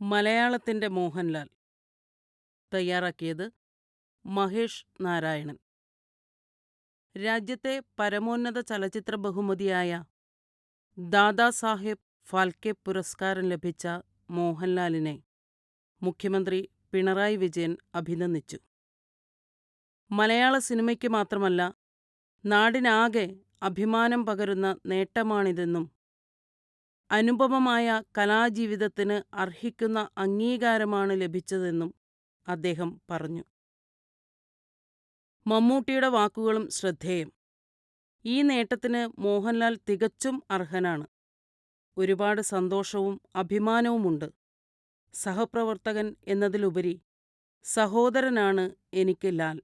മലയാളത്തിന്റെ മോഹൻലാൽ. തയ്യാറാക്കിയത് മഹേഷ് നാരായണൻ. രാജ്യത്തെ പരമോന്നത ചലച്ചിത്ര ബഹുമതിയായ ദാദാസാഹേബ് ഫാൽക്കെ പുരസ്കാരം ലഭിച്ച മോഹൻലാലിനെ മുഖ്യമന്ത്രി പിണറായി വിജയൻ അഭിനന്ദിച്ചു. മലയാള സിനിമയ്ക്ക് മാത്രമല്ല നാടിനാകെ അഭിമാനം പകരുന്ന നേട്ടമാണിതെന്നും അനുപമമായ കലാജീവിതത്തിന് അർഹിക്കുന്ന അംഗീകാരമാണ് ലഭിച്ചതെന്നും അദ്ദേഹം പറഞ്ഞു. മമ്മൂട്ടിയുടെ വാക്കുകളും ശ്രദ്ധേയം. ഈ നേട്ടത്തിന് മോഹൻലാൽ തികച്ചും അർഹനാണ്. ഒരുപാട് സന്തോഷവും അഭിമാനവുമുണ്ട്. സഹപ്രവർത്തകൻ എന്നതിലുപരി സഹോദരനാണ് എനിക്ക് ലാൽ.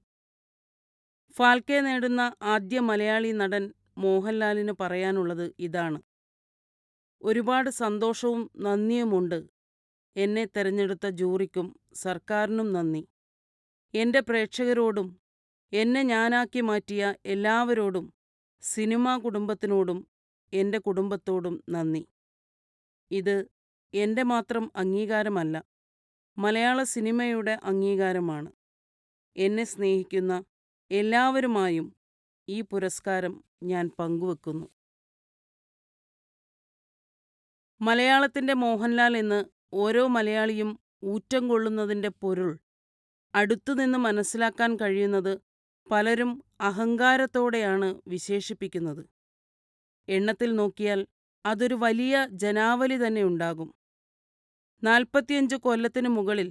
ഫാൽക്കെ നേടുന്ന ആദ്യ മലയാളി നടൻ മോഹൻലാലിന് പറയാനുള്ളത് ഇതാണ്. ഒരുപാട് സന്തോഷവും നന്ദിയുമുണ്ട്. എന്നെ തെരഞ്ഞെടുത്ത ജൂറിക്കും സർക്കാരിനും നന്ദി. എന്റെ പ്രേക്ഷകരോടും എന്നെ ഞാനാക്കി മാറ്റിയ എല്ലാവരോടും സിനിമാ കുടുംബത്തിനോടും എന്റെ കുടുംബത്തോടും നന്ദി. ഇത് എന്റെ മാത്രം അംഗീകാരമല്ല മലയാള സിനിമയുടെ അംഗീകാരമാണ്. എന്നെ സ്നേഹിക്കുന്ന എല്ലാവരുമായും ഈ പുരസ്കാരം ഞാൻ പങ്കുവെക്കുന്നു. മലയാളത്തിന്റെ മോഹൻലാൽ എന്ന് ഓരോ മലയാളിയും ഊറ്റം കൊള്ളുന്നതിന്റെ പൊരുൾ. അടുത്തുനിന്ന് മനസ്സിലാക്കാൻ കഴിയുന്നത് പലരും അഹങ്കാരത്തോടെയാണ് വിശേഷിപ്പിക്കുന്നത്. എണ്ണത്തിൽ നോക്കിയാൽ അതൊരു വലിയ ജനാവലി തന്നെ ഉണ്ടാകും. നാൽപ്പത്തിയഞ്ച് കൊല്ലത്തിനു മുകളിൽ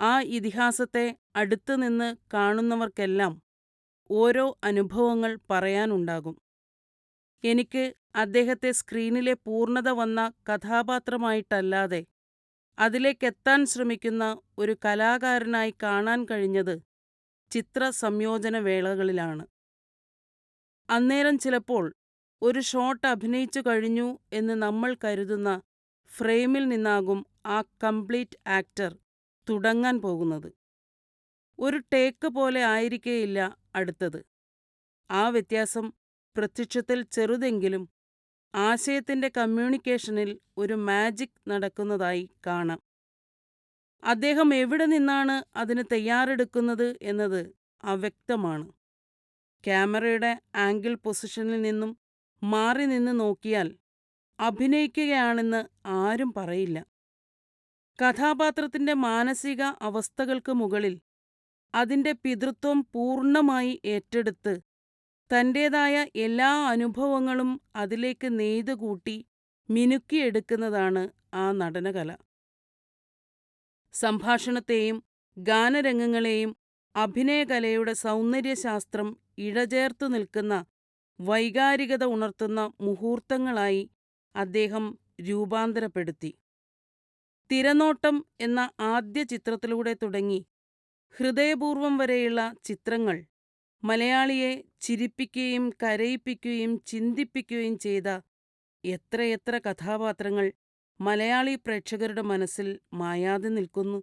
ആ ഇതിഹാസത്തെ അടുത്തുനിന്ന് കാണുന്നവർക്കെല്ലാം ഓരോ അനുഭവങ്ങൾ പറയാനുണ്ടാകും. എനിക്ക് അദ്ദേഹത്തെ സ്ക്രീനിലെ പൂർണത വന്ന കഥാപാത്രമായിട്ടല്ലാതെ അതിലേക്കെത്താൻ ശ്രമിക്കുന്ന ഒരു കലാകാരനായി കാണാൻ കഴിഞ്ഞത് ചിത്ര സംയോജന വേളകളിലാണ്. അന്നേരം ചിലപ്പോൾ ഒരു ഷോട്ട് അഭിനയിച്ചു കഴിഞ്ഞു എന്ന് നമ്മൾ കരുതുന്ന ഫ്രെയിമിൽ നിന്നാകും ആ കംപ്ലീറ്റ് ആക്ടർ തുടങ്ങാൻ പോകുന്നത്. ഒരു ടേക്ക് പോലെ ആയിരിക്കേയില്ല അടുത്തത്. ആ വ്യത്യാസം പ്രത്യക്ഷത്തിൽ ചെറുതെങ്കിലും ആശയത്തിന്റെ കമ്മ്യൂണിക്കേഷനിൽ ഒരു മാജിക് നടക്കുന്നതായി കാണാം. അദ്ദേഹം എവിടെ നിന്നാണ് അതിന് തയ്യാറെടുക്കുന്നത് എന്നത് അവ്യക്തമാണ്. ക്യാമറയുടെ ആംഗിൾ പൊസിഷനിൽ നിന്നും മാറി നിന്ന് നോക്കിയാൽ അഭിനയിക്കുകയാണെന്ന് ആരും പറയില്ല. കഥാപാത്രത്തിന്റെ മാനസിക അവസ്ഥകൾക്ക് മുകളിൽ അതിന്റെ പിതൃത്വം പൂർണമായി ഏറ്റെടുത്ത് തന്റേതായ എല്ലാ അനുഭവങ്ങളും അതിലേക്ക് നെയ്തുകൂട്ടി മിനുക്കിയെടുക്കുന്നതാണ് ആ നടനകല. സംഭാഷണത്തെയും ഗാനരംഗങ്ങളെയും അഭിനയകലയുടെ സൗന്ദര്യശാസ്ത്രം ഇഴചേർത്തു നിൽക്കുന്ന വൈകാരികത ഉണർത്തുന്ന മുഹൂർത്തങ്ങളായി അദ്ദേഹം രൂപാന്തരപ്പെടുത്തി. തിരനോട്ടം എന്ന ആദ്യ ചിത്രത്തിലൂടെ തുടങ്ങി ഹൃദയപൂർവം വരെയുള്ള ചിത്രങ്ങൾ മലയാളിയെ ചിരിപ്പിക്കുകയും കരയിപ്പിക്കുകയും ചിന്തിപ്പിക്കുകയും ചെയ്ത എത്രയെത്ര കഥാപാത്രങ്ങൾ മലയാളി പ്രേക്ഷകരുടെ മനസ്സിൽ മായാതെ നിൽക്കുന്നു.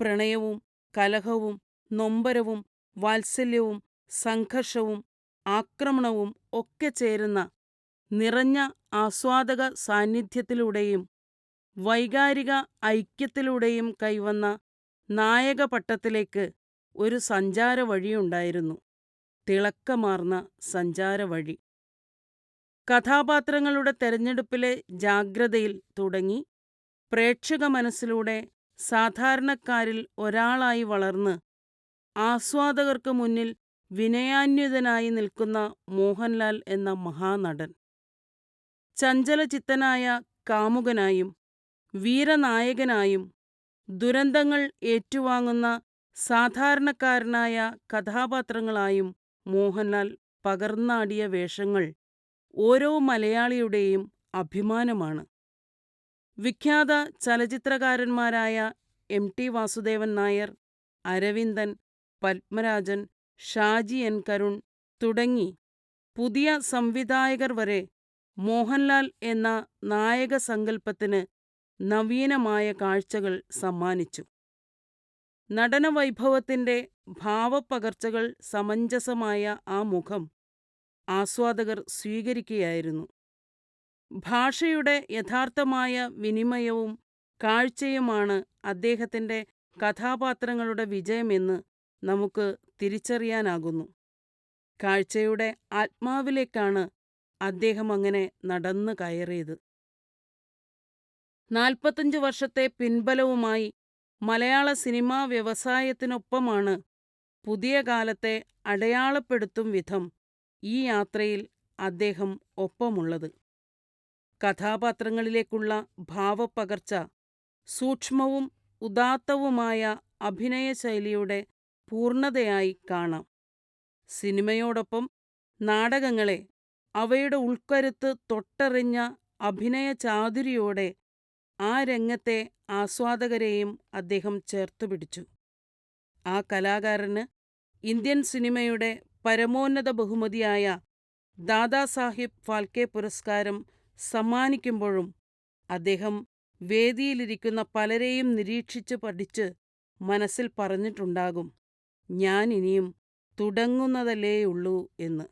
പ്രണയവും കലഹവും നൊമ്പരവും വാത്സല്യവും സംഘർഷവും ആക്രമണവും ഒക്കെ ചേരുന്ന നിറഞ്ഞ ആസ്വാദക സാന്നിധ്യത്തിലൂടെയും വൈകാരിക ഐക്യത്തിലൂടെയും കൈവന്ന നായകപട്ടത്തിലേക്ക് ഒരു സഞ്ചാരവഴിയുണ്ടായിരുന്നു തിളക്കമാർന്ന സഞ്ചാരവഴി. കഥാപാത്രങ്ങളുടെ തെരഞ്ഞെടുപ്പിലെ ജാഗ്രതയിൽ തുടങ്ങി. പ്രേക്ഷക മനസ്സിലൂടെ സാധാരണക്കാരിൽ ഒരാളായി വളർന്ന്. ആസ്വാദകർക്ക് മുന്നിൽ വിനയാന്വിതനായി നിൽക്കുന്ന മോഹൻലാൽ എന്ന മഹാനടൻ. ചഞ്ചലചിത്തനായ കാമുകനായും വീരനായകനായും ദുരന്തങ്ങൾ ഏറ്റുവാങ്ങുന്ന സാധാരണക്കാരനായ കഥാപാത്രങ്ങളായും മോഹൻലാൽ പകർന്നാടിയ വേഷങ്ങൾ ഓരോ മലയാളിയുടെയും അഭിമാനമാണ്. വിഖ്യാത ചലച്ചിത്രകാരന്മാരായ M T Vasudevan Nair Aravindan Padmarajan Shaji N Karun തുടങ്ങി പുതിയ സംവിധായകർ വരെ മോഹൻലാൽ എന്ന നായകസങ്കല്പത്തിന് നവീനമായ കാഴ്ചകൾ സമ്മാനിച്ചു. നടനവൈഭവത്തിന്റെ ഭാവപ്പകർച്ചകൾ സമഞ്ജസമായ ആ മുഖം ആസ്വാദകർ സ്വീകരിക്കുകയായിരുന്നു ഭാഷയുടെ യഥാർത്ഥമായ വിനിമയവും കാഴ്ചയുമാണ് അദ്ദേഹത്തിന്റെ കഥാപാത്രങ്ങളുടെ വിജയമെന്ന് നമുക്ക് തിരിച്ചറിയാനാകുന്നു. കാഴ്ചയുടെ ആത്മാവിലേക്കാണ് അദ്ദേഹം അങ്ങനെ നടന്നു കയറിയത്. നാൽപ്പത്തഞ്ച് വർഷത്തെ പിൻബലവുമായി മലയാള സിനിമാ വ്യവസായത്തിനൊപ്പമാണ് പുതിയ കാലത്തെ അടയാളപ്പെടുത്തും വിധം ഈ യാത്രയിൽ അദ്ദേഹം ഒപ്പമുള്ളത്. കഥാപാത്രങ്ങളിലേക്കുള്ള ഭാവപ്പകർച്ച സൂക്ഷ്മവും ഉദാത്തവുമായ അഭിനയശൈലിയുടെ പൂർണതയായി കാണാം. സിനിമയോടൊപ്പം നാടകങ്ങളെ അവയുടെ ഉൾക്കരുത്ത് തൊട്ടറിഞ്ഞ അഭിനയചാതുരിയോടെ ആ രംഗത്തെ ആസ്വാദകരെയും അദ്ദേഹം ചേർത്തുപിടിച്ചു. ആ കലാകാരന് ഇന്ത്യൻ സിനിമയുടെ പരമോന്നത ബഹുമതിയായ ദാദാസാഹിബ് ഫാൽക്കെ പുരസ്കാരം സമ്മാനിക്കുമ്പോഴും അദ്ദേഹം വേദിയിലിരിക്കുന്ന പലരെയും നിരീക്ഷിച്ച് പഠിച്ച് മനസ്സിൽ പറഞ്ഞിട്ടുണ്ടാകും, ഞാനിനിയും തുടങ്ങുന്നതല്ലേയുള്ളൂ എന്ന്.